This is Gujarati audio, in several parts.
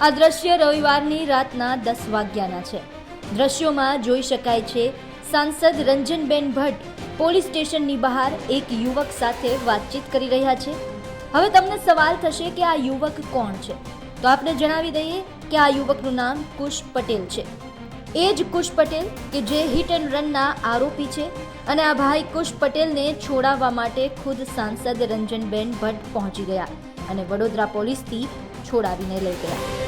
આ દ્રશ્ય રવિવારની રાતના દસ વાગ્યાના છે. દ્રશ્યોમાં જોઈ શકાય છે, સાંસદ રંજનબેન ભટ્ટ પોલીસ સ્ટેશનની બહાર એક યુવક સાથે વાતચીત કરી રહ્યા છે. હવે તમને સવાલ થશે કે આ યુવક કોણ છે? તો આપણે જણાવી દઈએ કે આ યુવકનું નામ કુશ પટેલ છે. એ જ કુશ પટેલ કે જે હિટ એન્ડ રનના આરોપી છે અને આ ભાઈ કુશ પટેલને છોડાવવા માટે ખુદ સાંસદ રંજનબેન ભટ્ટ પહોંચી ગયા અને વડોદરા પોલીસથી છોડાવીને લઈ ગયા.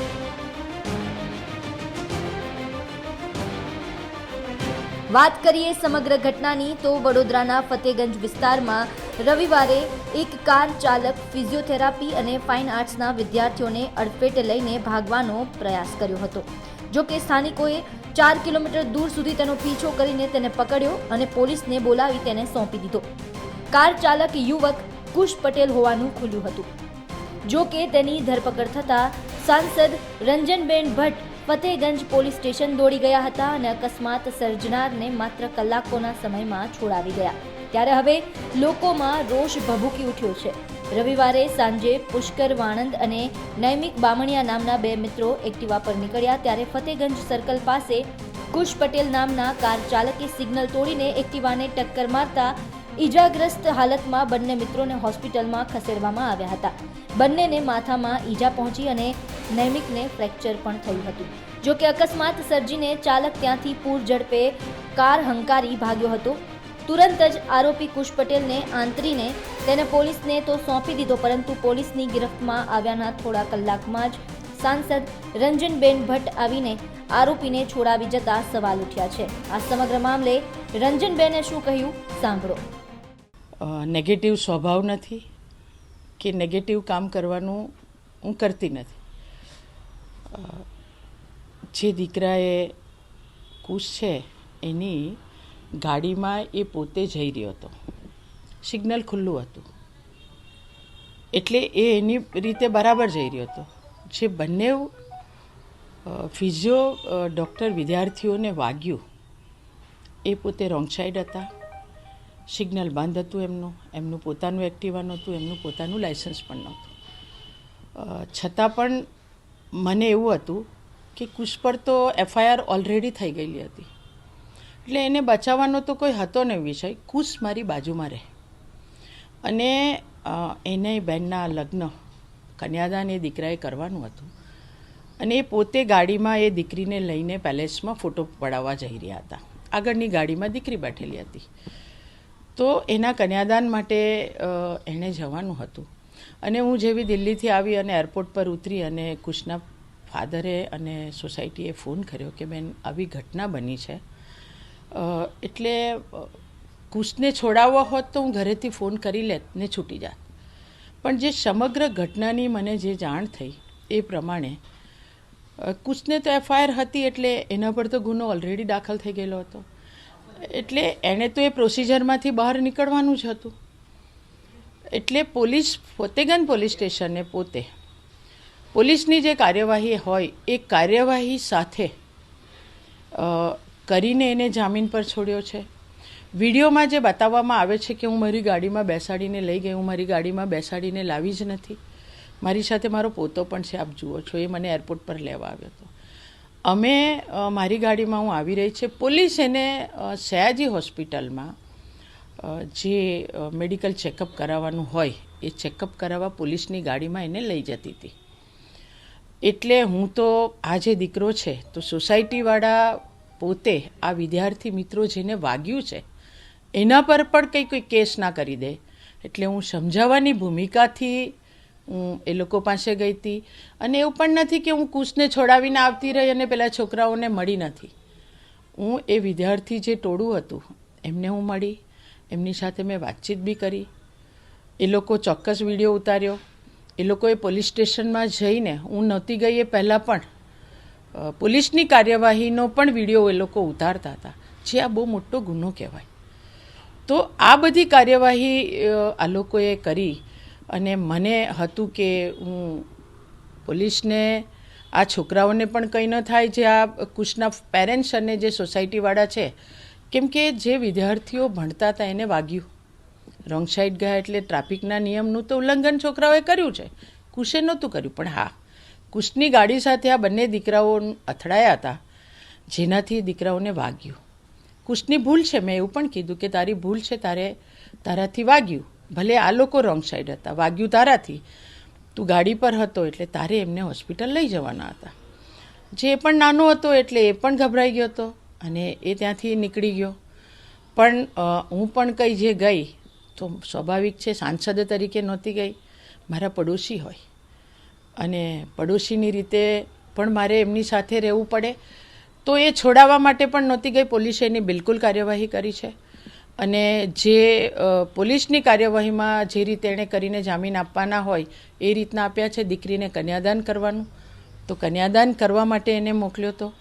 વાત કરીએ સમગ્ર ઘટનાની, તો વડોદરાના ફતેગંજ વિસ્તારમાં રવિવારે એક કાર ચાલક, ફિઝિયોથેરાપી અને ફાઇન આર્ટ્સના વિદ્યાર્થીઓને અડફેટે લઈને ભાગવાનો પ્રયાસ કર્યો હતો. જો કે સ્થાનિકોએ ચાર કિલોમીટર દૂર સુધી તેનો પીછો કરીને તેને પકડ્યો અને પોલીસને બોલાવી તેને સોંપી દીધો. કાર ચાલક યુવક કુશ પટેલ હોવાનું ખુલ્યું હતું. જો કે તેની ધરપકડ થતાં સાંસદ રંજનબેન ભટ્ટ ફતેગંજ પોલીસ સ્ટેશન દોડી ગયા હતા અને અકસ્માત સર્જનારને માત્ર કલાકોના સમયમાં છોડાવી ગયા. ત્યારે હવે લોકોમાં રોષ ભભૂકી ઉઠ્યો છે. રવિવારે સાંજે પુષ્કર વાણંદ અને નૈમિક બામણિયા નામના બે મિત્રો એક્ટિવા પર નીકળ્યા ત્યારે ફતેગંજ સર્કલ પાસે કુશ પટેલ નામના કાર ચાલકે સિગ્નલ તોડીને એક્ટિવાને ટક્કર મારતા ઈજાગ્રસ્ત હાલતમાં બંને મિત્રોને હોસ્પિટલમાં ખસેડવામાં આવ્યા હતા. બંનેને માથામાં ઈજા પહોંચી અને નૈમિકને ફ્રેક્ચર પણ થયું હતું. જો કે અકસ્માત સર્જીને ચાલક ત્યાંથી પૂર ઝડપે કાર હંકારી ભાગ્યો હતો. તુરંત જ આરોપી કુશ પટેલને આંતરીને તેને પોલીસને તો સોંપી દીધો, પરંતુ પોલીસની ગિરફ્તમાં આવ્યાના થોડા કલાકમાં જ સાંસદ રંજનબેન ભટ્ટ આવીને આરોપીને છોડાવી જતા સવાલ ઉઠ્યા છે. આ સમગ્ર મામલે રંજનબેને શું કહ્યું? સાંભળો. નેગેટિવ સ્વભાવ નથી કે નેગેટિવ કામ કરવાનું હું કરતી નથી. જે દીકરાએ કુશ છે, એની ગાડીમાં એ પોતે જઈ રહ્યો હતો. સિગ્નલ ખુલ્લું હતું. એટલે એ એની રીતે બરાબર જઈ રહ્યો હતો. જે બંને ફિઝિયો ડૉક્ટર વિદ્યાર્થીઓને વાગ્યું. એ પોતે રોંગ સાઈડ હતા. સિગ્નલ બંધ હતું એમનું. એમનું પોતાનું એક્ટિવા નહોતું. એમનું પોતાનું લાઇસન્સ પણ નહોતું. છતાં પણ મને એવું હતું કે કુશ પર તો એફઆઈઆર ઓલરેડી થઈ ગયેલી હતી. એટલે એને બચાવવાનો તો કોઈ હતો ને વિષય, કુશ મારી બાજુમાં રહે. અને એને બહેનના લગ્ન કન્યાદાન એ દીકરાએ કરવાનું હતું. અને એ પોતે ગાડીમાં એ દીકરીને લઈને પેલેસમાં ફોટો પડાવવા જઈ રહ્યા હતા. આગળની ગાડીમાં દીકરી બેઠેલી હતી. તો એના કન્યાદાન માટે એણે જવાનું હતું. અને હું જેવી દિલ્હીથી આવી અને એરપોર્ટ પર ઉતરી અને કુશના ફાધરે અને સોસાયટીએ ફોન કર્યો કે બેન, આવી ઘટના બની છે. એટલે કુશને છોડાવવો હોત તો હું ઘરેથી ફોન કરી લેત ને છૂટી જાત. પણ જે સમગ્ર ઘટનાની મને જે જાણ થઈ એ પ્રમાણે કુશને તો એફઆઈઆર હતી એટલે એના પર તો ગુનો ઓલરેડી દાખલ થઈ ગયેલો હતો. એટલે એણે તો એ પ્રોસિજરમાંથી બહાર નીકળવાનું જ હતું. એટલે પોલીસ ફતેગંજ પોલીસ સ્ટેશને પોતે. પોલીસની જે કાર્યવાહી હોય, એ કાર્યવાહી સાથે કરીને એને જામીન પર છોડ્યો છે. વિડીયોમાં જે બતાવવામાં આવે છે કે હું મારી ગાડીમાં બેસાડીને લઈ ગઈ, હું મારી ગાડીમાં બેસાડીને લાવી જ નથી. મારી સાથે મારો પોતો પણ છે, આપ જુઓ છો, એ મને એરપોર્ટ પર લેવા આવ્યો હતો. અમે મારી ગાડીમાં હું આવી રહી છે. પોલીસ એને સયાજી હોસ્પિટલમાં જે મેડિકલ ચેકઅપ કરાવવાનું હોય, એ ચેકઅપ કરાવવા પોલીસની ગાડીમાં એને લઈ જતી હતી. એટલે હું તો, આ જે દીકરો છે, તો સોસાયટીવાળા પોતે આ વિદ્યાર્થી મિત્રો જેને વાગ્યું છે, એના પર પણ કંઈ કોઈ કેસ ના કરી દે. એટલે હું સમજાવવાની ભૂમિકાથી, હું એ લોકો પાસે ગઈ હતી. અને એવું પણ નથી કે હું કુશને છોડાવીને આવતી રહી અને પેલા છોકરાઓને મળી નથી. હું એ વિદ્યાર્થી જે ટોળું હતું, એમને હું મળી. એમની સાથે મેં વાતચીત બી કરી. એ લોકો ચોક્કસ વીડિયો ઉતાર્યો. એ લોકોએ પોલીસ સ્ટેશનમાં જઈને, હું નહોતી ગઈ એ પહેલાં પણ પોલીસની કાર્યવાહીનો પણ વીડિયો એ લોકો ઉતારતા હતા. જે આ બહુ મોટો ગુનો કહેવાય. તો આ બધી કાર્યવાહી આ લોકોએ કરી અને મને હતું કે હું પોલીસને, આ છોકરાઓને પણ કંઈ ન થાય જે આ કુશના પેરેન્ટ્સ અને જે સોસાયટીવાળા છે કેમ કે જે વિદ્યાર્થીઓ ભણતા હતા એને વાગ્યું. રોંગ સાઈડ ગયા એટલે ટ્રાફિકના નિયમનું તો ઉલ્લંઘન છોકરાઓએ કર્યું છે. કુશે નહોતું કર્યું, પણ હા. કુશની ગાડી સાથે આ બંને દીકરાઓ અથડાયા હતા, જેનાથી દીકરાઓને વાગ્યું. કુશની ભૂલ છે, મેં એવું પણ કીધું કે તારી ભૂલ છે, તારે તારાથી વાગ્યું. ભલે આ લોકો રોંગ સાઈડ હતા, વાગ્યું તારાથી. તું ગાડી પર હતો એટલે તારે એમને હોસ્પિટલ લઈ જવાના હતા. જે પણ નાનો હતો એટલે એ પણ ગભરાઈ ગયો હતો. અને એ ત્યાંથી નીકળી ગયો. પણ હું પણ કઈ જે ગઈ, તો સ્વાભાવિક છે, સાંસદ તરીકે નહોતી ગઈ. મારા પડોશી હોય. અને પડોશીની રીતે પણ મારે એમની સાથે રહેવું પડે. તો એ છોડાવવા માટે પણ નહોતી ગઈ. પોલીસે એની બિલકુલ કાર્યવાહી કરી છે. અને જે પોલીસની કાર્યવાહીમાં જે રીતે એણે કરીને જામીન આપવાના હોય, એ રીતના આપ્યા છે દીકરીને કન્યાદાન કરવાનું. તો કન્યાદાન કરવા માટે એને મોકલ્યો તો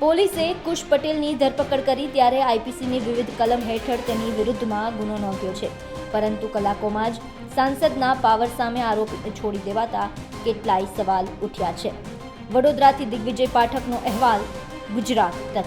પોલીસે કુશ પટેલની ધરપકડ કરી ત્યારે આઈપીસીની વિવિધ કલમ હેઠળ તેની વિરુદ્ધમાં ગુનો નોંધ્યો છે. પરંતુ કલાકોમાં જ સાંસદના પાવર સામે આરોપ છોડી દેવાતા કેટલાય સવાલ ઉઠ્યા છે. વડોદરાથી દિગ્વિજય પાઠકનો અહેવાલ, ગુજરાત તક